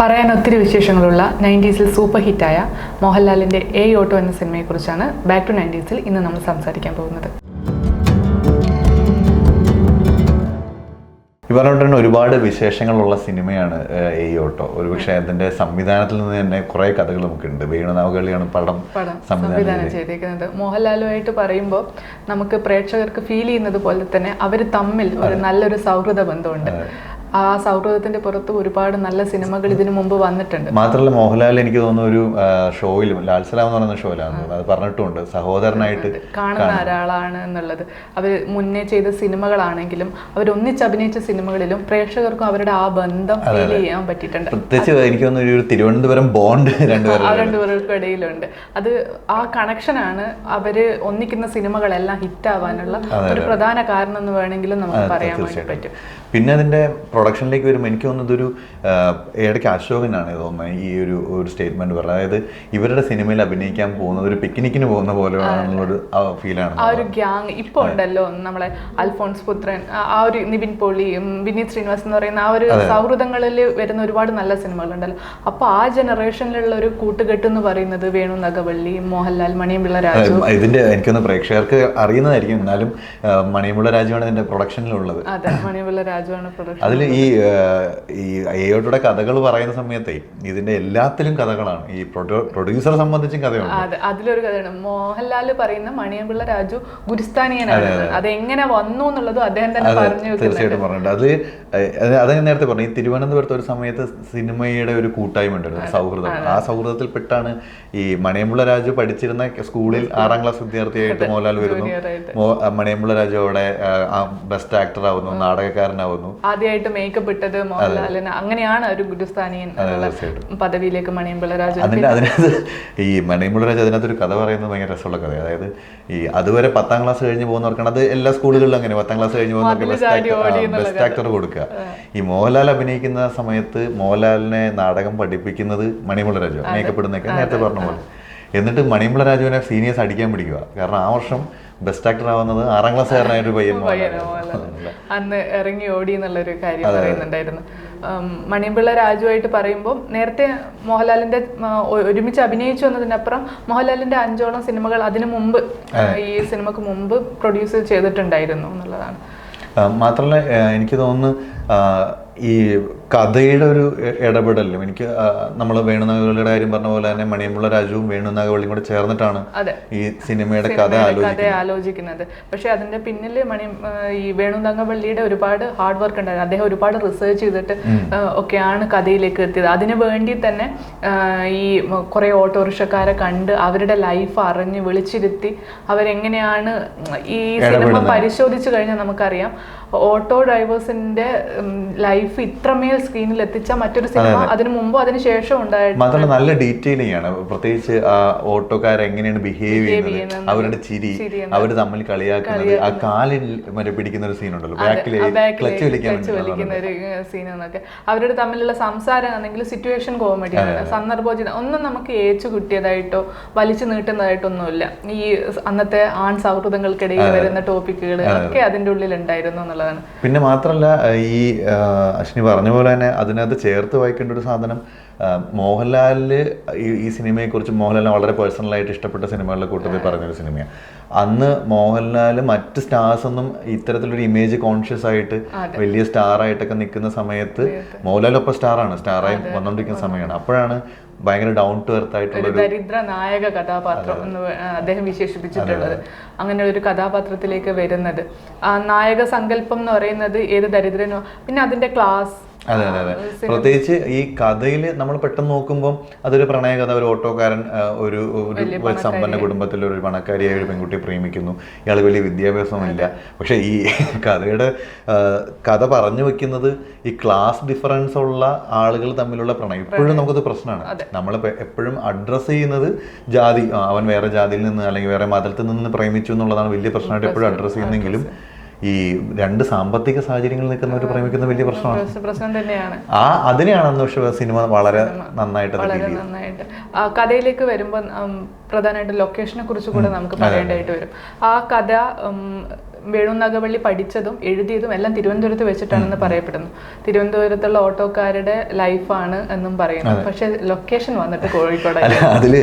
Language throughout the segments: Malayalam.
പറയാൻ ഒത്തിരി വിശേഷങ്ങളുള്ള നയന്റീസിൽ സൂപ്പർ ഹിറ്റായ മോഹൻലാലിന്റെ എ ഓട്ടോ എന്ന സിനിമയെക്കുറിച്ചാണ് ബാക്ക് ടു നയന്റീസിൽ ഇന്ന് നമ്മൾ സംസാരിക്കാൻ പോകുന്നത്. ഈ പറഞ്ഞ തന്നെ ഒരുപാട് വിശേഷങ്ങളുള്ള സിനിമയാണ് എ ഈ ഓട്ടോ. ഒരുപക്ഷെ അതിന്റെ സംവിധാനത്തിൽ നിന്ന് തന്നെ കുറെ കഥകൾ നമുക്കുണ്ട്. വേണുനാവുകളിയാണ് പടം സംവിധാനം സംവിധാനം ചെയ്തേക്കുന്നത് മോഹൻലാലുമായിട്ട് പറയുമ്പോൾ നമുക്ക് പ്രേക്ഷകർക്ക് ഫീൽ ചെയ്യുന്നത് പോലെ തന്നെ അവർ തമ്മിൽ ഒരു നല്ലൊരു സൗഹൃദ ബന്ധമുണ്ട്. ആ സൗഹൃദത്തിന്റെ പുറത്ത് ഒരുപാട് നല്ല സിനിമകൾ ഇതിനു മുമ്പ് വന്നിട്ടുണ്ട്. മാത്രമല്ല മോഹൻലാൽ എനിക്ക് തോന്നുന്നു ഒരു ഷോയിലും ലാൽസലാം എന്ന് പറയുന്ന ഷോയിലാണ് അത് പറഞ്ഞിട്ടുണ്ട്. സഹോദരനായിട്ട് കാണുന്ന ഒരാളാണ് എന്നുള്ളത്. അവർ മുന്നേ ചെയ്ത സിനിമകളാണെങ്കിലും അവർ ഒന്നിച്ച് അഭിനയിച്ച സിനിമകളിലും പ്രേക്ഷകർക്കും അവരുടെ ആ ബന്ധം ഫീൽ ചെയ്യാൻ പറ്റിയിട്ടുണ്ട്. പ്രത്യേകിച്ച് എനിക്ക് തോന്നുന്നു ഒരു തിരുവനന്തപുരം ബോണ്ട് രണ്ടുപേർക്കും ഇടയിലുണ്ട്. അത് ആ കണക്ഷനാണ് അവർ ഒന്നിക്കുന്ന സിനിമകളെല്ലാം ഹിറ്റ് ആവാനുള്ള ഒരു പ്രധാന കാരണം എന്ന് വേണമെങ്കിലും നമുക്ക് പറയാൻ വേണ്ടി പറ്റും. പിന്നെ അതിന്റെ പ്രൊഡക്ഷനിലേക്ക് വരുമ്പോൾ എനിക്ക് തോന്നുന്നത് ഒരു ഇടയ്ക്ക് അശോകനാണ് തോന്നുന്നത് ഈ ഒരു ഒരു സ്റ്റേറ്റ്മെന്റ് പറഞ്ഞത്. അതായത് ഇവരുടെ സിനിമയിൽ അഭിനയിക്കാൻ പോകുന്നത് ഒരു പിക്നിക്കിന് പോകുന്ന പോലെ പോലെയാണെന്നുള്ളൊരു ഫീലാണ് ആ ഒരു ഗ്യാങ് ഇപ്പോൾ ഉണ്ടല്ലോ നമ്മളെ അൽഫോൺസ് പുത്രൻ ആ- ഒരു നിവിൻ പോളി വിനീത് ശ്രീനിവാസ് എന്ന് പറയുന്ന ആ ഒരു സൗഹൃദങ്ങളിൽ വരുന്ന ഒരുപാട് നല്ല സിനിമകളുണ്ടല്ലോ. അപ്പോൾ ആ ജനറേഷനിലുള്ള ഒരു കൂട്ടുകെട്ട് എന്ന് പറയുന്നത് വേണു നഗവള്ളി മോഹൻലാൽ മണിയമ്പിള്ള രാജു. ഇതിന്റെ എനിക്കൊന്ന് പ്രേക്ഷകർക്ക് അറിയുന്നതായിരിക്കും. എന്നാലും മണിയമ്പിള്ള രാജുവാണ് ഇതിന്റെ പ്രൊഡക്ഷനിലുള്ളത്. അതെ മണിയമ്പിള്ള രാജുവാണ് പ്രൊഡക്ഷൻ അതിൽ ഈ ഈ അയ്യോട്ടുടെ കഥകൾ പറയുന്ന സമയത്തെ ഇതിന്റെ എല്ലാത്തിലും കഥകളാണ്. ഈ പ്രൊഡ്യൂസറെ സംബന്ധിച്ചും കഥയുണ്ട്. അതെ അതിലൊരു കഥയാണ് മോഹൻലാൽ പറയുന്ന മണിയമ്പിള്ള രാജു ഗുരുസ്ഥാനീയനാണ്. അതെങ്ങനെ വന്നു എന്നുള്ളതും അദ്ദേഹം തന്നെ പറഞ്ഞു തീർച്ചയായിട്ടും പറഞ്ഞിട്ടുണ്ട്. അത് അത് അത് ഞാൻ നേരത്തെ പറഞ്ഞു. ഈ തിരുവനന്തപുരത്ത് ഒരു സമയത്ത് സിനിമയുടെ ഒരു കൂട്ടായ്മ ഉണ്ടായിരുന്നു സൗഹൃദം. ആ സൗഹൃദത്തിൽപ്പെട്ടാണ് ഈ മണിയമ്പുള്ള രാജു പഠിച്ചിരുന്ന സ്കൂളിൽ ആറാം ക്ലാസ് വിദ്യാർത്ഥിയായിട്ട് മോഹൻലാൽ വരുന്നു. മണിയമ്പിള്ള മണിയമ്പുള്ള രാജു അവിടെ ബെസ്റ്റ് ആക്ടർ ആവുന്നു നാടകക്കാരനാവുന്നു. ആദ്യമായിട്ട് മേക്കപ്പ് ഇട്ടത് മോഹൻലാലിന് അങ്ങനെയാണ് ഒരു ഗുരുസ്ഥാനിയൻ പദവിയിലേക്ക് മണിയമ്പിള്ള രാജു അതിന്റെ അതിനകത്ത് ഈ മണിയമ്പുള്ള രാജു അതിനകത്ത് ഒരു കഥ പറയുന്നത് ഭയങ്കര രസമുള്ള കഥ അതായത് ഈ അതുവരെ പത്താം ക്ലാസ് കഴിഞ്ഞ് പോകുന്നവർക്കാണ് അത് എല്ലാ സ്കൂളുകളിലും അങ്ങനെ പത്താം ക്ലാസ് കഴിഞ്ഞ് പോകുന്നവർക്ക് ബെസ്റ്റ് ആക്ടർ കൊടുക്കുക. ഈ മോഹൻലാൽ അഭിനയിക്കുന്ന സമയത്ത് മോഹൻലാലിനെ നാടകം പഠിപ്പിക്കുന്നത് മണിമുള്ള രാജു മേക്കപ്പ് ഇടുന്നൊക്കെ നേരത്തെ പറഞ്ഞ പോലെ. എന്നിട്ട് മണിമുള്ള രാജുവിനെ സീനിയേഴ്സ് അടിക്കാൻ പിടിക്കുക. കാരണം ആ വർഷം ബെസ്റ്റ് ആക്ടർ ആവുന്നത് ആറാം ക്ലാസ്സുകാരനായ ഒരു പയ്യൻ. അന്ന് ഇറങ്ങി ഓടി എന്നുള്ളൊരു കാര്യം പറയുന്നുണ്ടായിരുന്നു. മണിയമ്പിള്ള രാജുവായിട്ട് പറയുമ്പോൾ നേരത്തെ മോഹൻലാലിന്റെ ഒരുമിച്ച് അഭിനയിച്ചു എന്നതിനപ്പുറം മോഹൻലാലിന്റെ അഞ്ചോളം സിനിമകൾ അതിനു മുമ്പ് ഈ സിനിമക്ക് മുമ്പ് പ്രൊഡ്യൂസ് ചെയ്തിട്ടുണ്ടായിരുന്നു എന്നുള്ളതാണ്. മാത്രമല്ല എനിക്ക് തോന്നുന്നു ഈ കഥയുടെ ഒരു ഇടപെടലും. എനിക്ക് നമ്മൾ വേണുനാഗവള്ളിയുടെ കാര്യം പറഞ്ഞ പോലെ തന്നെ മണിയമ്പുള്ള രാജുവും വേണുനാഗവള്ളിയും കൂടെ ചേർന്നിട്ടാണ് ഈ സിനിമയുടെ കഥ ആലോചിക്കുന്നത്. പക്ഷെ അതിന്റെ പിന്നിൽ മണി ഈ വേണുനാഗവള്ളിയുടെ ഒരുപാട് ഹാർഡ് വർക്ക് ഉണ്ടായിരുന്നു. അദ്ദേഹം ഒരുപാട് റിസർച്ച് ചെയ്തിട്ട് ഒക്കെയാണ് കഥയിലേക്ക് എത്തിയത്. അതിനു വേണ്ടി തന്നെ ഈ കുറെ ഓട്ടോറിക്ഷക്കാരെ കണ്ട് അവരുടെ ലൈഫ് അറിഞ്ഞ് വിളിച്ചിരുത്തി അവരെങ്ങനെയാണ് ഈ സിനിമ പരിശോധിച്ചു കഴിഞ്ഞാൽ നമുക്കറിയാം ഓട്ടോ ഡ്രൈവേഴ്സിന്റെ ലൈഫ് ഇത്രമേൽ സ്ക്രീനിൽ എത്തിച്ച മറ്റൊരു സിനിമ അതിനു മുമ്പോ അതിന് ശേഷം ഉണ്ടായിട്ട് മാത്രമല്ല നല്ല ഡീറ്റെയിലിംഗ് ആണ് പ്രത്യേകിച്ച് ആ ഓട്ടോക്കാർ എങ്ങനെയാണ് ബിഹേവ് ചെയ്യുന്നത് അവരുടെ ചിരി അവർ തമ്മിൽ കളിയാക്കുന്നത് ആ കാലിൽ മറ്റേ പിടിക്കുന്ന ഒരു സീൻ ഉണ്ടല്ലോ ബാക്കിൽ ക്ലച്ച് വലിക്കുന്ന ഒരു സീൻ എന്നൊക്കെ. അവരുടെ തമ്മിലുള്ള സംസാരം അല്ലെങ്കിൽ സിറ്റുവേഷൻ കോമഡി സന്ദർഭോചിത. ഒന്നും നമുക്ക് ഏച്ചു കിട്ടിയതായിട്ടോ വലിച്ചു നീട്ടുന്നതായിട്ടൊന്നുമില്ല ഈ അന്നത്തെ ആൺ സൗഹൃദങ്ങൾക്കിടയിൽ വരുന്ന ടോപ്പിക്കുകൾ ഒക്കെ അതിന്റെ ഉള്ളിൽ ഉണ്ടായിരുന്നു എന്നുള്ളതാണ്. പിന്നെ മാത്രമല്ല ഈ അശ്വിനി പറഞ്ഞ പോലെ തന്നെ അതിനകത്ത് ചേർത്ത് വായിക്കേണ്ട ഒരു സാധനം ആ, മോഹൻലാലിന് ഈ ഈ സിനിമയെക്കുറിച്ച് മോഹൻലാലിനെ വളരെ പേഴ്സണലായിട്ട് ഇഷ്ടപ്പെട്ട സിനിമകളുടെ കൂട്ടത്തിൽ പറഞ്ഞൊരു സിനിമയാണ് അന്ന് മോഹൻലാൽ മറ്റ് സ്റ്റാർസ് ഒന്നും ഇത്തരത്തിലൊരു ഇമേജ് കോൺഷ്യസ് ആയിട്ട് വലിയ സ്റ്റാർ ആയിട്ടൊക്കെ നിൽക്കുന്ന സമയത്ത് മോഹൻലാൽ ഒപ്പം സ്റ്റാറാണ് സ്റ്റാറായി വന്നുകൊണ്ടിരിക്കുന്ന സമയമാണ് അപ്പോഴാണ് ഭയങ്കര ഡൗൺ ടു എർത്ത് ആയിട്ടുള്ള ദരിദ്ര നായക കഥാപാത്രം എന്ന് അദ്ദേഹം വിശേഷിപ്പിച്ചിട്ടുള്ളത്. അങ്ങനെ ഒരു കഥാപാത്രത്തിലേക്ക് വരുന്നത്. ആ നായക സങ്കല്പം എന്ന് പറയുന്നത് ഏത് ദരിദ്രനോ പിന്നെ അതിന്റെ ക്ലാസ് അതെ അതെ അതെ. പ്രത്യേകിച്ച് ഈ കഥയിൽ നമ്മൾ പെട്ടെന്ന് നോക്കുമ്പോൾ അതൊരു പ്രണയകഥ ഒരു ഓട്ടോക്കാരൻ ഒരു ഒരു സമ്പന്ന കുടുംബത്തിലെ ഒരു പണക്കാരിയായ ഒരു പെൺകുട്ടിയെ പ്രേമിക്കുന്നു. ഇയാൾ വലിയ വിദ്യാഭ്യാസമില്ല പക്ഷെ ഈ കഥയുടെ കഥ പറഞ്ഞു വെക്കുന്നത് ഈ ക്ലാസ് ഡിഫറൻസ് ഉള്ള ആളുകൾ തമ്മിലുള്ള പ്രണയം. ഇപ്പോഴും നമുക്കത് പ്രശ്നമാണ്. നമ്മൾ എപ്പോഴും അഡ്രസ്സ് ചെയ്യുന്നത് ജാതി അവൻ വേറെ ജാതിയിൽ നിന്ന് അല്ലെങ്കിൽ വേറെ മതത്തിൽ നിന്ന് പ്രേമിച്ചു എന്നുള്ളതാണ് വലിയ പ്രശ്നമായിട്ട് എപ്പോഴും അഡ്രസ്സ് ചെയ്യുന്നെങ്കിലും ഈ രണ്ട് സാമ്പത്തിക സാഹചര്യങ്ങളിൽ നിൽക്കുന്നവർ പ്രേമിക്കുന്ന വലിയ പ്രശ്നമാണ്. പ്രശ്നം തന്നെയാണ്. ആ അതിനെയാണ് അന്ന് പക്ഷേ സിനിമ വളരെ നന്നായിട്ട് വളരെ നന്നായിട്ട്. ആ കഥയിലേക്ക് വരുമ്പോൾ പ്രധാനമായിട്ടും ലൊക്കേഷനെ കുറിച്ച് കൂടെ നമുക്ക് പറയേണ്ടതായിട്ട് വരും. ആ കഥ ഉം, വേണു നാഗവള്ളി പഠിച്ചതും എഴുതിയതും എല്ലാം തിരുവനന്തപുരത്ത് വെച്ചിട്ടാണെന്ന് പറയപ്പെടുന്നു. തിരുവനന്തപുരത്തുള്ള ഓട്ടോക്കാരുടെ ലൈഫാണ് എന്നും പറയുന്നു. പക്ഷെ ലൊക്കേഷൻ വന്നിട്ട് കോഴിക്കോട് അതിൽ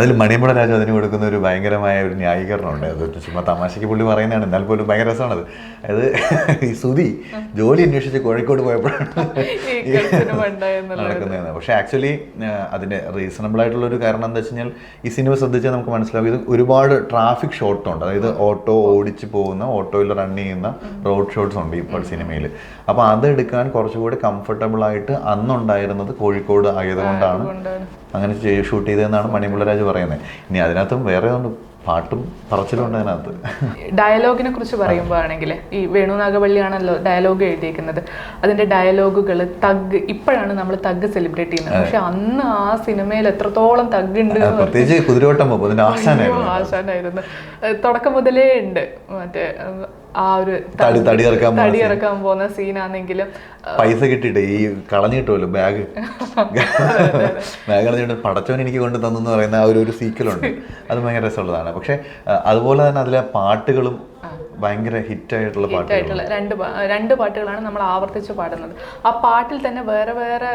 അതിൽ മണിമുട രാജു അതിന് കൊടുക്കുന്ന ഒരു ഭയങ്കരമായ ഒരു ന്യായീകരണമുണ്ട്. അത് ചുമ്മാ തമാശയ്ക്ക് പുള്ളി പറയുന്നതാണ്. എന്നാൽ പോലും ഭയങ്കര രസമാണത്. അത് ഈ സുതി ജോലി അന്വേഷിച്ച് കോഴിക്കോട് പോയപ്പോഴാണ് നടക്കുന്നതെന്ന്. പക്ഷേ ആക്ച്വലി അതിന്റെ റീസണബിൾ ആയിട്ടുള്ള ഒരു കാരണം എന്താ വെച്ച് കഴിഞ്ഞാൽ ഈ സിനിമ ശ്രദ്ധിച്ചാൽ നമുക്ക് മനസ്സിലാവും. ഇത് ഒരുപാട് ട്രാഫിക് ഷോർട്ടുണ്ട് അതായത് ഓട്ടോ ഓടിച്ച് പോകുന്ന ഓട്ടോയിൽ റൺ ചെയ്യുന്ന റോഡ് ഷോട്ട്സ് ഉണ്ട് ഇപ്പോൾ സിനിമയിൽ അപ്പോൾ അതെടുക്കാൻ കുറച്ചുകൂടി കംഫർട്ടബിൾ ആയിട്ട് അന്നുണ്ടായിരുന്നത് കോഴിക്കോട് ആയതുകൊണ്ടാണ്. അങ്ങനെ ഷൂട്ട് ചെയ്തതെന്നാണ് മണിമുള്ളരാജ് പറയുന്നത്. ഇനി അതിനകത്തും വേറെ ഉണ്ട് പാട്ടും പറച്ചിലുണ്ട് അതിനകത്ത്. ഡയലോഗിനെ കുറിച്ച് പറയുമ്പോഴാണെങ്കിൽ ഈ വേണു നാഗവള്ളിയാണല്ലോ ഡയലോഗ് എഴുതിയിരിക്കുന്നത് അതിന്റെ ഡയലോഗുകൾ തഗ് ഇപ്പോഴാണ് നമ്മൾ തഗ് സെലിബ്രേറ്റ് ചെയ്യുന്നത്. പക്ഷെ അന്ന് ആ സിനിമയിൽ എത്രത്തോളം തഗ് ഉണ്ട് പ്രത്യേകിച്ച് കുതിരവട്ടം ആശാനായിരുന്നു. തുടക്കം മുതലേ ഉണ്ട്. മറ്റേ ആ ഒരു തടിയിറക്കാൻ തടി തടി ഇറക്കാൻ തടി ഇറക്കാൻ പോകുന്ന സീനാണെങ്കിലും പൈസ കിട്ടിയിട്ട് ഈ കളഞ്ഞു കിട്ടുമല്ലോ ബാഗ് ബാഗ് കളഞ്ഞിട്ട് പടച്ചവൻ എനിക്ക് കൊണ്ട് തന്നു എന്ന് പറയുന്ന ആ ഒരു സീക്കലുണ്ട് സീക്വലുണ്ട് അത് ഭയങ്കര രസമുള്ളതാണ്. പക്ഷെ അതുപോലെ തന്നെ അതിലെ പാട്ടുകളും ഭയങ്കര ഹിറ്റായിട്ടുള്ള ആയിട്ടുള്ള രണ്ട് രണ്ട് പാട്ടുകളാണ് നമ്മൾ ആവർത്തിച്ച് പാടുന്നത്. ആ പാട്ടിൽ തന്നെ വേറെ വേറെ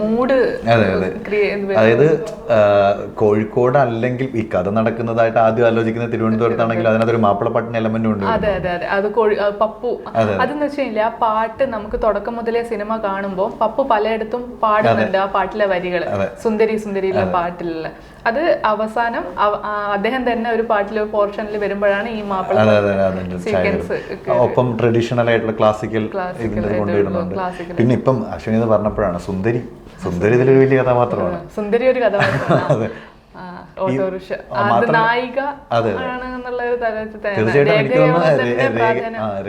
മൂഡ് അതെ അതെ. അതായത് കോഴിക്കോട് അല്ലെങ്കിൽ ഈ കഥ നടക്കുന്നതായിട്ട് ആദ്യം ആലോചിക്കുന്ന തിരുവനന്തപുരത്താണെങ്കിൽ അതിനകത്തൊരു മാപ്പിളപ്പാട്ടിന് എലമെന്റ് ഉണ്ട് അതെ അതെ അതെ. അത് കോഴി പപ്പു. അതെന്ന് വെച്ച് കഴിഞ്ഞാൽ ആ പാട്ട് നമുക്ക് തുടക്കം മുതലേ സിനിമ കാണുമ്പോൾ പപ്പു പലയിടത്തും പാടുന്നുണ്ട് ആ പാട്ടിലെ വരികൾ സുന്ദരി സുന്ദരിയിലെ പാട്ടിലുള്ള. അത് അവസാനം അദ്ദേഹം തന്നെ ഒരു പാട്ടിൽ പോർഷനിൽ വരുമ്പോഴാണ് ഈ മാപ്പിള സീക്വൻസ് ഒപ്പം ട്രഡീഷണൽ ആയിട്ടുള്ള ക്ലാസിക്കൽ ഇതിന്റെ കൊണ്ടുവരുന്നുണ്ട്. പിന്നെ ഇപ്പം അശ്വിനി പറഞ്ഞപ്പോഴാണ് സുന്ദരി. സുന്ദരി ഇതിലൊരു വലിയ കഥാപാത്രമാണ്. സുന്ദരി ഒരു കഥാപാത്രമാണ്. ഓട്ടോറിക്ഷ. നായിക എന്നുള്ള ഒരു തലത്തിൽ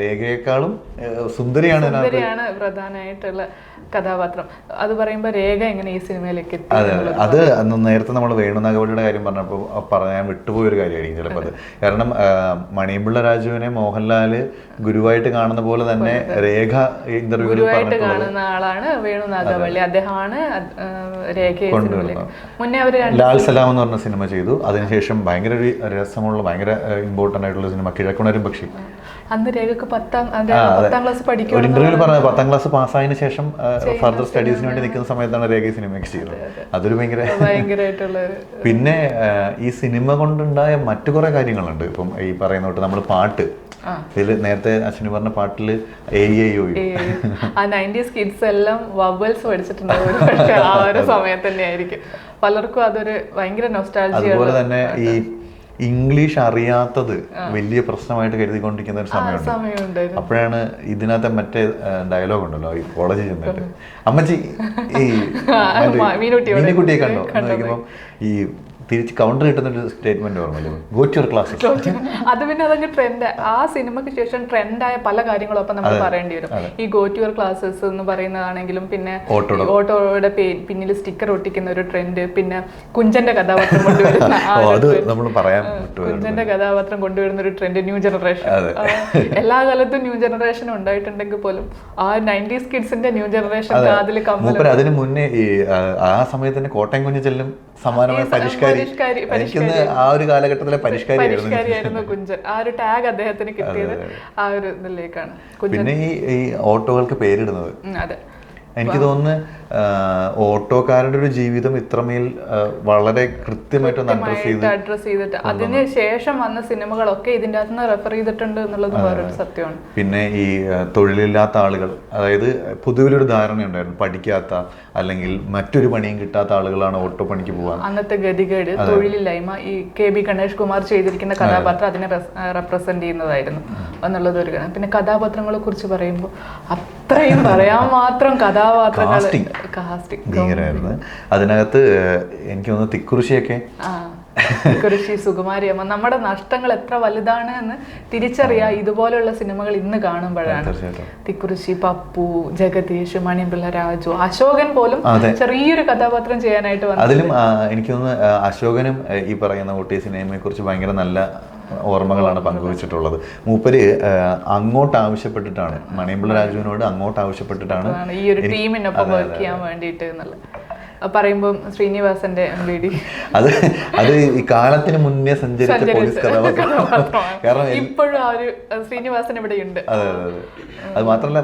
രേഖയെക്കാളും സുന്ദരിയാണ് സുന്ദരിയാണ് പ്രധാനമായിട്ടുള്ള കഥാപാത്രം. അത് പറയുമ്പോൾ രേഖ എങ്ങനെ ഈ സിനിമയിലേക്ക് അതെ അതെ. അത് അന്ന് നേരത്തെ നമ്മൾ വേണുനാഗവളിയുടെ കാര്യം പറഞ്ഞപ്പോൾ പറയാൻ വിട്ടുപോയ ഒരു കാര്യമായിരിക്കും ചിലപ്പോൾ അത്. കാരണം മണിയമ്പിള്ള രാജുവിനെ മോഹൻലാൽ ഗുരുവായിട്ട് കാണുന്ന പോലെ തന്നെ രേഖ ഇന്റർവ്യൂവിൽ ഗുരുവായിട്ട് കാണുന്ന ആളാണ് വേണു നാഗവള്ളി. അദ്ദേഹമാണ് രേഖ മുന്നേ അവർ ലാൽ സലാം എന്ന് പറഞ്ഞ സിനിമ ചെയ്തു. അതിനുശേഷം ഭയങ്കര ഒരു രസമുള്ള ഭയങ്കര ഇമ്പോർട്ടന്റ് ആയിട്ടുള്ള സിനിമ കിഴക്കുണരും പക്ഷി. അന്ന് രേഖക്ക് പത്താം അതെ, പത്താം ക്ലാസ് പഠിക്കും ഒരു ഇന്റർവ്യൂവിൽ പറഞ്ഞത് പത്താം ക്ലാസ് പാസ്സായതിനു ശേഷം ഫർദർ സ്റ്റഡീസിന് വേണ്ടി നിൽക്കുന്ന സമയത്താണ് രേഖ ഈ സിനിമയ്ക്ക് ചെയ്തത്. അതൊരു ഭയങ്കര പിന്നെ ഈ സിനിമ കൊണ്ടുണ്ടായ മറ്റു കുറെ കാര്യങ്ങളുണ്ട്. ഇപ്പം ഈ പറയുന്ന തൊട്ട് നമ്മൾ പാട്ട്. ഇതിൽ നേരത്തെ അശ്വിനി പറഞ്ഞ പാട്ടിൽ എ യു. ഈ ആ നയന്റീസ് കിഡ്സ് എല്ലാം വബൽസ് പഠിച്ചിട്ടുണ്ടാവും ആ ഒരു സമയത്ത് തന്നെയായിരിക്കും. പലർക്കും അതൊരു ഭയങ്കര അതുപോലെ തന്നെ ഈ ഇംഗ്ലീഷ് അറിയാത്തത് വലിയ പ്രശ്നമായിട്ട് കരുതിക്കൊണ്ടിരിക്കുന്ന ഒരു സമയമുണ്ട്. അപ്പോഴാണ് ഇതിനകത്തെ മറ്റേ ഡയലോഗ് ഉണ്ടല്ലോ ഈ കോളേജിൽ ചെന്നിട്ട്. അമ്മച്ചി ഈ മീനുകുട്ടിയെ കണ്ടോ? എന്ന് ചോദിക്കുമ്പോൾ ഈ തിരിച്ച് കൗണ്ടർ കിട്ടുന്ന ഒരു statement go to your class അത് പിന്നെ അതങ്ങ് ട്രെൻഡ് ആ സിനിമയ്ക്ക് ശേഷം ട്രെൻഡായ പല കാര്യങ്ങളും അപ്പൊ നമ്മൾ പറയേണ്ടി വരും. ഈ ഗോ ടു യുവർ ക്ലാസ്സസ് എന്ന് പറയുന്നതാണെങ്കിലും പിന്നെ ഓട്ടോയുടെ. പിന്നിൽ സ്റ്റിക്കർ ഒട്ടിക്കുന്ന ഒരു ട്രെൻഡ് പിന്നെ കുഞ്ചന്റെ കഥാപാത്രം കൊണ്ടുവരുന്ന കുഞ്ചന്റെ കഥാപാത്രം കൊണ്ടുവരുന്ന ഒരു ട്രെൻഡ് ന്യൂ ജനറേഷൻ. എല്ലാ കാലത്തും ന്യൂ ജനറേഷൻ ഉണ്ടായിട്ടുണ്ടെങ്കിൽ പോലും ആ നയന്റീസ് കിഡ്സിന്റെ ന്യൂ ജനറേഷൻ അതിൽ അതിന് മുന്നേ ഈ ആ, സമയത്ത് തന്നെ കോട്ടയം കുഞ്ഞു ചെല്ലും സമാനമായ പരിഷ്കാരി? എനിക്കൊന്ന് ആ ഒരു കാലഘട്ടത്തിലെ പരിഷ്കാരിയായിരുന്നു കുഞ്ചൻ. ആ ഒരു ടാഗ് അദ്ദേഹത്തിന് കിട്ടിയത് ആ ഒരു ഇതിലേക്കാണ്. പിന്നെ ഈ ഓട്ടോകൾക്ക് പേരിടുന്നത്. അതെ. എനിക്ക് തോന്നുന്നു ഓട്ടോക്കാരുടെ ഒരു ജീവിതം ഇത്രമേൽ വളരെ കൃത്യമായിട്ട് അഡ്രസ് ചെയ്ത് അഡ്രസ് ചെയ്തിട്ട് അതിന് ശേഷം വന്ന സിനിമകളൊക്കെ ഇതിന്റെ അകത്ത് റെഫർ ചെയ്തിട്ടുണ്ട് എന്നുള്ളത് വേറൊരു സത്യമാണ്. പിന്നെ ഈ തൊഴിലില്ലാത്ത ആളുകൾ അതായത് പൊതുവിലൊരു ധാരണയുണ്ടായിരുന്നു പഠിക്കാത്ത അല്ലെങ്കിൽ മറ്റൊരു പണിയും കിട്ടാത്ത ആളുകളാണ് ഓട്ടോ പണിക്ക് പോകാൻ അന്നത്തെ ഗതികേട് തൊഴിലില്ലായ്മ ഈ കെ ബി ഗണേഷ് കുമാർ ചെയ്തിരിക്കുന്ന കഥാപാത്രം അതിനെ റെപ്രസെന്റ് ചെയ്യുന്നതായിരുന്നു എന്നുള്ളത് ഒരു പിന്നെ കഥാപാത്രങ്ങളെ കുറിച്ച് പറയുമ്പോൾ അത്രയും പറയാൻ മാത്രം കഥാപാത്രങ്ങൾ ഭീകരമായിരുന്നു അതിനകത്ത് എനിക്ക് തോന്നുന്നു തിക്കുറിശിയൊക്കെ. കൃഷി സുകുമാരിയമ്മ നമ്മുടെ നഷ്ടങ്ങൾ എത്ര വലുതാണ് എന്ന് തിരിച്ചറിയാ ഇതുപോലുള്ള സിനിമകൾ ഇന്ന് കാണുമ്പോഴാണ്. തിക്കുറിശി പപ്പു ജഗദീഷ് മണിപിള്ള രാജു അശോകൻ പോലും ചെറിയൊരു കഥാപാത്രം ചെയ്യാനായിട്ട് വന്നു അതിലും എനിക്ക് തോന്നുന്നു അശോകനും ഈ പറയുന്ന കുട്ടി സിനിമയെ കുറിച്ച് ഭയങ്കര നല്ല ഓർമ്മകളാണ് പങ്കുവച്ചിട്ടുള്ളത്. മൂപ്പര് അങ്ങോട്ട് ആവശ്യപ്പെട്ടിട്ടാണ് മണിയമ്പിള്ള രാജുവിനോട് അങ്ങോട്ട് ആവശ്യപ്പെട്ടിട്ടാണ് ഈ ഒരു ടീമിനൊപ്പം വർക്ക് ചെയ്യാൻ വേണ്ടിയിട്ട് പറയുമ്പോൾ ശ്രീനിവാസന്റെ എം അത് അത് ഈ കാലത്തിന് മുന്നേ സഞ്ചരിച്ച പോലീസ് കഥാപാത്രം കാരണം ഇപ്പോഴും ആ ഒരു ശ്രീനിവാസൻ ഇവിടെ ഉണ്ട് അതെ അതെ അതെ. അത് മാത്രമല്ല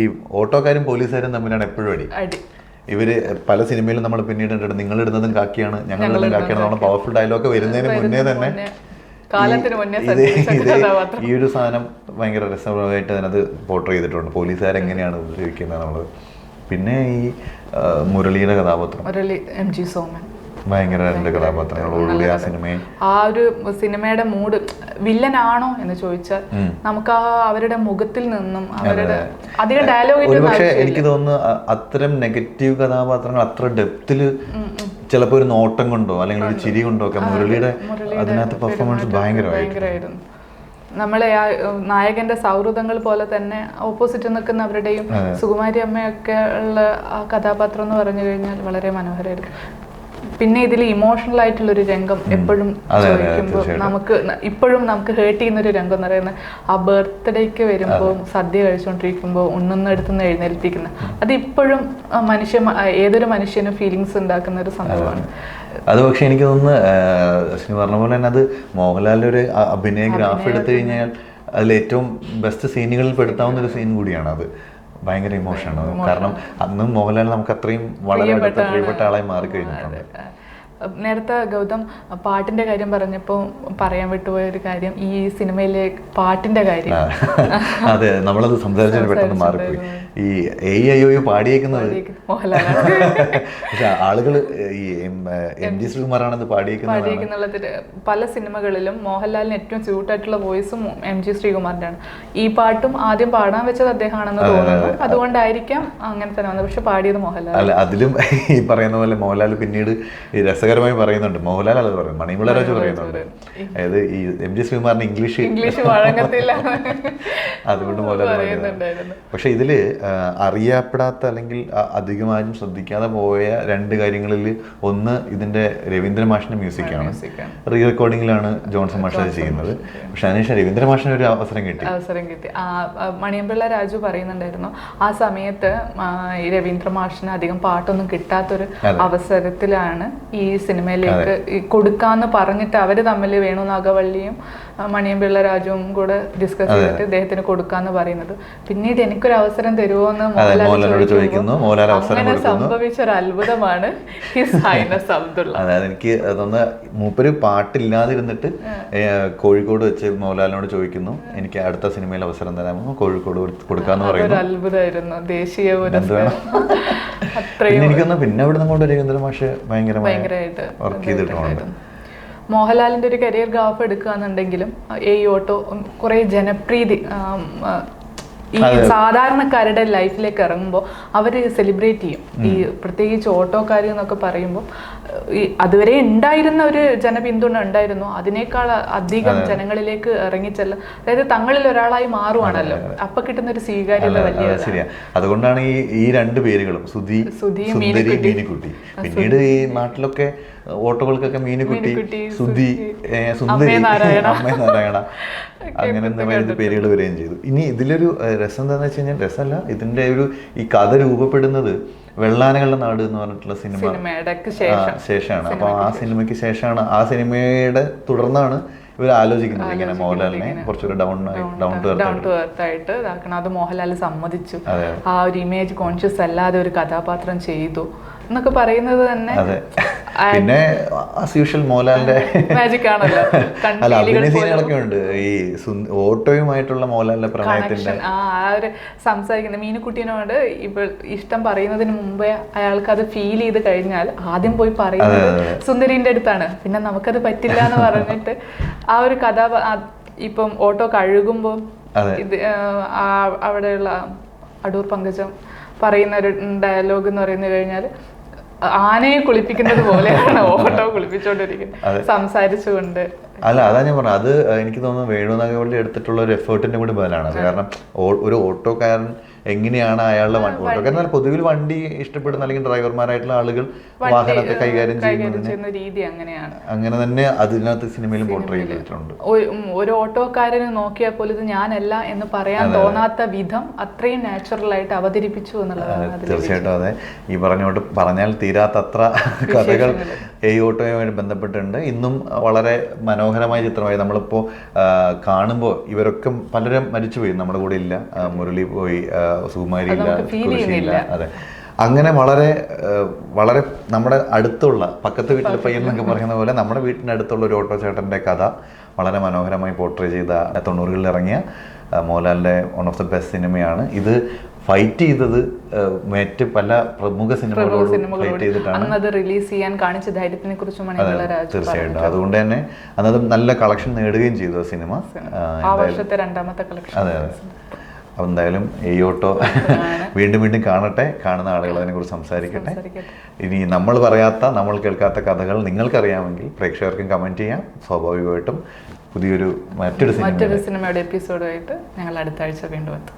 ഈ ഓട്ടോക്കാരും പോലീസുകാരും തമ്മിലാണ് എപ്പോഴും അടി. അടി. ഇവർ പല സിനിമയിലും നമ്മൾ പിന്നീട് കണ്ടിട്ടുണ്ട്. നിങ്ങൾ ഇടുന്നതും കാക്കിയാണ് ഞങ്ങൾ ഇടുന്നതും കാക്കിയാണ്. നമ്മുടെ പവർഫുൾ ഡയലോഗ് വരുന്നതിന് മുന്നേ തന്നെ ഈ ഒരു സാധനം ഭയങ്കര രസകരമായിട്ട് അതിനകത്ത് പോർട്ടർ ചെയ്തിട്ടുണ്ട്. പോലീസുകാരെങ്ങനെയാണ് ഉപയോഗിക്കുന്നത് നമ്മൾ പിന്നെ ഈ മുരളിയുടെ കഥാപാത്രം. Murali M G Soman. ഭയങ്കര രണ്ട് കഥാപാത്രങ്ങളോടുകൂടി ആ സിനിമയെ ആ ഒരു സിനിമയുടെ മൂഡ് വില്ലനാണോ എന്ന് ചോദിച്ചാൽ നമുക്ക് ആ അവരുടെ മുഖത്തിൽ നിന്നും അവരുടെ അധികം ഡയലോഗ് പക്ഷേ എനിക്ക് തോന്നുന്നു അത്ര അത്തരം നെഗറ്റീവ് കഥാപാത്രങ്ങൾ അത്ര ഡെപ്തിൽ ചിലപ്പോൾ ഒരു നോട്ടം കൊണ്ടോ അല്ലെങ്കിൽ ഒരു ചിരി കൊണ്ടോ ഒക്കെ മുരളിയുടെ അതിനകത്ത് പെർഫോമൻസ് ഭയങ്കര ഭയങ്കരമായിരുന്നു. നമ്മളെ ആ നായകന്റെ സൗഹൃദങ്ങൾ പോലെ തന്നെ ഓപ്പോസിറ്റ് നിൽക്കുന്നവരുടെയും സുകുമാരി അമ്മയൊക്കെ ഉള്ള ആ കഥാപാത്രം എന്ന് പറഞ്ഞു കഴിഞ്ഞാൽ വളരെ മനോഹരമായിരുന്നു പിന്നെ ഇതിൽ ഇമോഷണൽ ആയിട്ടുള്ള ഒരു രംഗം എപ്പോഴും ചോദിക്കുമ്പോൾ നമുക്ക് ഇപ്പോഴും നമുക്ക് ഹേർട്ട് ചെയ്യുന്ന ഒരു രംഗം എന്ന് പറയുന്നത് ആ ബർത്ത്ഡേക്ക് വരുമ്പോൾ സദ്യ കഴിച്ചുകൊണ്ടിരിക്കുമ്പോൾ ഉണ്ണുന്നിടത്തുനിന്ന് എഴുന്നേൽപ്പിക്കുന്ന. അത് ഇപ്പോഴും മനുഷ്യ ഏതൊരു മനുഷ്യനും ഫീലിങ്സ് ഉണ്ടാക്കുന്ന ഒരു സംഭവമാണ്. അത് പക്ഷെ എനിക്ക് തോന്നുന്നു പറഞ്ഞ പോലെ തന്നെ അത് മോഹൻലാലിന്റെ ഒരു അഭിനയ ഗ്രാഫ് എടുത്തു കഴിഞ്ഞാൽ അതിൽ ഏറ്റവും ബെസ്റ്റ് സീനുകളിൽ പെടുത്താവുന്ന ഒരു സീൻ കൂടിയാണ് അത്. ഭയങ്കര ഇമോഷനാണ് കാരണം അന്നും മോഹൻലാൽ നമുക്ക് അത്രയും വളരെ പ്രിയപ്പെട്ട ആളായി മാറിക്കഴിഞ്ഞിട്ടുണ്ട്. നേരത്തെ ഗൗതം പാട്ടിന്റെ കാര്യം പറഞ്ഞപ്പോൾ പറയാൻ വിട്ടുപോയ ഒരു കാര്യം ഈ സിനിമയിലെ പാട്ടിന്റെ കാര്യം. അതെ നമ്മളത് സംസാരിച്ചതിന് പെട്ടെന്ന് മാറിപ്പോയി. ഈ എ അയ്യോ പാടിയേക്കുന്നത്. പക്ഷെ ആളുകൾ ഈ എം ജി ശ്രീകുമാറാണ് പാടിയേക്കുന്ന പാടിയേക്കുന്നത് പല സിനിമകളിലും മോഹൻലാലിന് ഏറ്റവും സ്യൂട്ടായിട്ടുള്ള വോയിസും എം ജി ശ്രീകുമാറിന്റെ ആണ് ഈ പാട്ടും ആദ്യം പാടാൻ വെച്ചത് അദ്ദേഹമാണെന്ന് തോന്നുന്നു. അതുകൊണ്ടായിരിക്കാം അങ്ങനെ തന്നെ വന്നത്. പക്ഷെ പാടിയത് മോഹൻലാൽ അല്ല അതിലും ഈ പറയുന്ന പോലെ മോഹൻലാൽ പിന്നീട് ഈ രസകരമായി പറയുന്നുണ്ട്. മോഹൻലാൽ അത് പറയും മണിമുള രാജു പറയുന്നുണ്ട്. അതായത് ഈ എം ജി ശ്രീകുമാറിന് ഇംഗ്ലീഷ് ഇംഗ്ലീഷ് അതുകൊണ്ട് മോഹൻലാൽ പറയുന്നുണ്ട്. പക്ഷെ ഇതിൽ അറിയപ്പെടാത്ത അല്ലെങ്കിൽ അധികമാരും ശ്രദ്ധിക്കാതെ പോയ രണ്ട് കാര്യങ്ങളിൽ ഒന്ന് ഇതിന്റെ രവീന്ദ്ര മാഷിന്റെ മ്യൂസിക്കാണ്. റീ റെക്കോർഡിംഗിലാണ് ജോൺസൺ മാഷ് അത് ചെയ്യുന്നത്. പക്ഷെ അതിനുശേഷം രവീന്ദ്ര മാഷിന് ഒരു അവസരം കിട്ടി. അവസരം കിട്ടി. മണിയമ്പിള്ള രാജു പറയുന്നുണ്ടായിരുന്നു ആ സമയത്ത് രവീന്ദ്ര മാഷിന് അധികം പാട്ടൊന്നും കിട്ടാത്തൊരു അവസരത്തിലാണ് ഈ സിനിമയിലേക്ക് കൊടുക്കാന്ന് പറഞ്ഞിട്ട് അവർ തമ്മിൽ വേണു നാഗവള്ളിയും മണിയമ്പിള്ള രാജുവും കൂടെ ഡിസ്കസ് ചെയ്തിട്ട് ഇദ്ദേഹത്തിന് കൊടുക്കാന്ന് പറയുന്നത്. പിന്നീട് എനിക്കൊരു അവസരം തരുമോ എന്ന് മോഹൻലാലിനോട് ചോദിക്കുന്നു, മോഹൻലാൽ അവസരം. സംഭവിച്ച ഒരു അത്ഭുതമാണ് ഹിസ് ഹൈനസ് അബ്ദുള്ള. അതായത് എനിക്ക് അതൊന്ന് മൂപ്പര് പാട്ടില്ലാതിരുന്നിട്ട് കോഴിക്കോട് വെച്ച് മോഹൻലാലിനോട് ചോദിക്കുന്നു. എനിക്ക് അടുത്ത സിനിമയിൽ അവസരം തരാമോ? കോഴിക്കോട് കൊടു- കൊടുക്കാന്ന് പറയുന്നു. അത്ഭുതമായിരുന്നു ദേശീയ എനിക്കൊന്ന് പിന്നെ അവിടെ നിന്ന് രവീന്ദ്ര മാഷ് ഭയങ്കരമായി ഭയങ്കരമായിട്ട് വർക്ക് ചെയ്തിട്ടുണ്ട് മോഹൻലാലിന്റെ ഒരു കരിയർ ഗ്രാഫ് എടുക്കുകയാണെന്നുണ്ടെങ്കിലും എ ഓട്ടോ കുറേ ജനപ്രീതി ഈ സാധാരണക്കാരുടെ ലൈഫിലേക്ക് ഇറങ്ങുമ്പോൾ അവർ സെലിബ്രേറ്റ് ചെയ്യും. ഈ പ്രത്യേകിച്ച് ഓട്ടോക്കാർ എന്നൊക്കെ പറയുമ്പോൾ അതുവരെ ഉണ്ടായിരുന്ന ഒരു ജനപിന്തുണ ഉണ്ടായിരുന്നു. അതിനേക്കാൾ അധികം ജനങ്ങളിലേക്ക് ഇറങ്ങിച്ചെല്ല അതായത് തങ്ങളിൽ ഒരാളായി മാറുവാണല്ലോ. അപ്പൊ കിട്ടുന്ന ഒരു സ്വീകാര്യത വലിയ ശരിയാ. അതുകൊണ്ടാണ് ഈ ഈ രണ്ട് പേരുകളും സുധി സുന്ദരി മീനുക്കുട്ടി. പിന്നീട് ഈ നാട്ടിലൊക്കെ ഓട്ടോകൾക്കൊക്കെ മീനുകുട്ടി മീനുക്കുട്ടി, സുധി സുന്ദരി അമ്മേ നാരായണ. അങ്ങനെ നിറയെ പേരുകൾ വരികയും ചെയ്തു. ഇനി ഇതിലൊരു രസം എന്താണെന്ന് വെച്ച് കഴിഞ്ഞാൽ രസമല്ല. ഇതിന്റെ ഒരു ഈ കഥ രൂപപ്പെടുന്നത് വെള്ളാനകളുടെ നാട് എന്ന് പറഞ്ഞിട്ടുള്ള സിനിമ. ശേഷമാണ്. അപ്പൊ ആ സിനിമയ്ക്ക് ശേഷമാണ്. ആ സിനിമയുടെ തുടർന്നാണ് ഇവർ ആലോചിക്കുന്നത് ഇങ്ങനെ മോഹൻലാലിനെ കുറച്ചൊരു down down to down to earth ആയിട്ട്. ഇതാക്കണം. അത് മോഹൻലാൽ സമ്മതിച്ചു. ആ ഒരു ഇമേജ് കോൺഷ്യസ് അല്ലാതെ ഒരു കഥാപാത്രം ചെയ്തു. എന്നൊക്കെ പറയുന്നത് തന്നെ അതെ. പിന്നെ ആസ് യൂഷ്വൽ മോഹൻലാലിന്റെ മാജിക് ആണല്ലോ. അല്ല അഭിനയ സീനുകളൊക്കെ ഉണ്ട്. ഈ ഓട്ടോയുമായിട്ടുള്ള മോഹൻലാലിന്റെ പ്രണയത്തിന്റെ ആ ഒരു സംസാരിക്കുന്ന മീനുക്കുട്ടീനോട് ഇപ്പൊ ഇഷ്ടം പറയുന്നതിന് മുമ്പേ അയാൾക്ക് അത് ഫീൽ ചെയ്ത് കഴിഞ്ഞാൽ ആദ്യം പോയി പറയുന്നത് സുന്ദരിന്റെ അടുത്താണ്. പിന്നെ നമുക്കത് പറ്റില്ല എന്ന് പറഞ്ഞിട്ട് ആ ഒരു കഥ ഇപ്പം ഓട്ടോ കഴുകുമ്പോൾ അതെ. ഇത് അവിടെയുള്ള അടൂർ പങ്കജം പറയുന്ന ഒരു ഡയലോഗ് എന്ന് പറയുന്നത് കഴിഞ്ഞാൽ ആനയെ കുളിപ്പിക്കുന്നത് പോലെയാണ് ഓട്ടോ കുളിപ്പിച്ചോണ്ടിരിക്കുന്നത് സംസാരിച്ചുകൊണ്ട്. അല്ല അതാ ഞാൻ പറഞ്ഞത്. അത് എനിക്ക് തോന്നുന്നു വേണു നാഗവള്ളി എടുത്തിട്ടുള്ള ഒരു എഫേർട്ടിന്റെ കൂടി ബലമാണ്. കാരണം ഒരു ഓട്ടോക്കാരൻ എങ്ങനെയാണ് അയാളുടെ വണ്ടി എന്നാൽ പൊതുവിൽ വണ്ടി ഇഷ്ടപ്പെടുന്ന അല്ലെങ്കിൽ ഡ്രൈവർമാരായിട്ടുള്ള ആളുകൾ വാഹനത്തെ കൈകാര്യം ചെയ്യുന്ന രീതി അങ്ങനെയാണ്. അങ്ങനെ തന്നെ അതിനകത്ത് സിനിമയിലും പോർട്രേ ചെയ്തിട്ടുണ്ട്. ഒരു ഓട്ടോക്കാരനെ നോക്കിയാൽ പോലും ഇത് ഞാനല്ല എന്ന് പറയാൻ തോന്നാത്ത വിധം അത്രയും നാച്ചുറൽ ആയിട്ട് അവതരിപ്പിച്ചു എന്നുള്ളതാണ് തീർച്ചയായിട്ടും അതെ. ഈ പറഞ്ഞോട്ട് പറഞ്ഞാൽ തീരാത്തത്ര കഥകൾ ഈ ഓട്ടോയുമായി ബന്ധപ്പെട്ടുണ്ട് ഇന്നും വളരെ മനോഹരമായ ചിത്രമായി നമ്മളിപ്പോൾ കാണുമ്പോൾ ഇവരൊക്കെ പലരും മരിച്ചുപോയി. നമ്മുടെ കൂടെ ഇല്ല. മുരളി പോയി. ആ, സുകുമാരി ഇല്ല അതെ. അങ്ങനെ വളരെ വളരെ നമ്മുടെ അടുത്തുള്ള പക്കത്ത് വീട്ടിലെ പയ്യൻ എന്നൊക്കെ പറയുന്ന പോലെ നമ്മുടെ വീട്ടിനടുത്തുള്ള ഒരു ഓട്ടോ ചേട്ടന്റെ കഥ വളരെ മനോഹരമായി പോർട്രേ ചെയ്ത തൊണ്ണൂറുകളിൽ ഇറങ്ങിയ മോഹൻലാലിന്റെ വൺ ഓഫ് ദ ബെസ്റ്റ് സിനിമയാണ് ഇത് ഫൈറ്റ് ചെയ്തത് മറ്റ് പല പ്രമുഖ സിനിമകളോടും ഫൈറ്റ് ചെയ്തിട്ടാണ്. അത് റിലീസ് ചെയ്യാൻ കാണിച്ച ധൈര്യത്തിനെ കുറിച്ചും തീർച്ചയായിട്ടും. അതുകൊണ്ട് തന്നെ അന്നത് നല്ല കളക്ഷൻ നേടുകയും ചെയ്തു ആ സിനിമ. വർഷത്തെ രണ്ടാമത്തെ കളക്ഷൻ അതെ അതെ. അപ്പോൾ എന്തായാലും ഈ ഓട്ടോ വീണ്ടും വീണ്ടും കാണട്ടെ. കാണുന്ന ആളുകൾ അതിനെക്കുറിച്ച് സംസാരിക്കട്ടെ. ഇനി നമ്മൾ പറയാത്ത നമ്മൾ കേൾക്കാത്ത കഥകൾ നിങ്ങൾക്കറിയാമെങ്കിൽ പ്രേക്ഷകർക്കും കമന്റ് ചെയ്യാം. സ്വാഭാവികമായിട്ടും പുതിയൊരു മറ്റൊരു മറ്റൊരു സിനിമയുടെ എപ്പിസോഡുമായിട്ട് ഞങ്ങൾ അടുത്ത ആഴ്ച വീണ്ടും എത്തും.